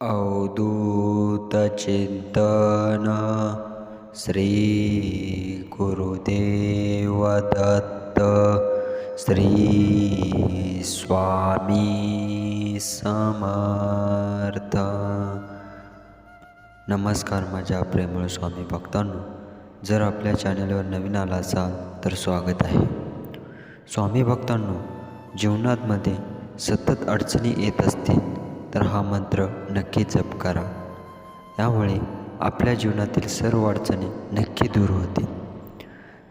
अवधूतचिंतन श्री गुरुदेव दत्त श्री स्वामी समर्थ। नमस्कार माझ्या प्रेमळ स्वामी भक्तांनो जर आपल्या चॅनलवर नवीन आला असाल तर स्वागत आहे. स्वामी भक्तांनो जीवनामध्ये सतत अडचणी येत असतील. तर हा मंत्र नक्की जप करा. यामुळे आपल्या जीवनातील सर्व अडचणी नक्की दूर होतील.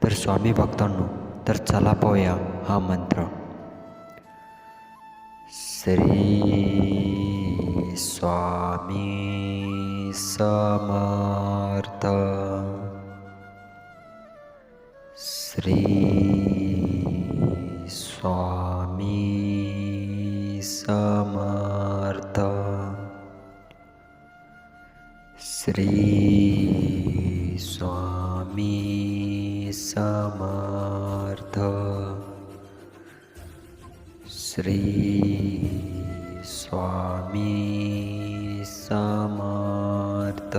तर स्वामी भक्तांनो तर चला पाहूया हा मंत्र. श्री स्वामी समर्थ. श्री स्वामी समर्थ श्री स्वामी समर्थ। श्री स्वामी समर्थ।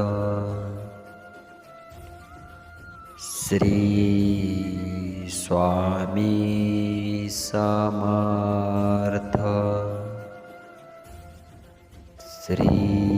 श्री स्वामी समर्थ। श्री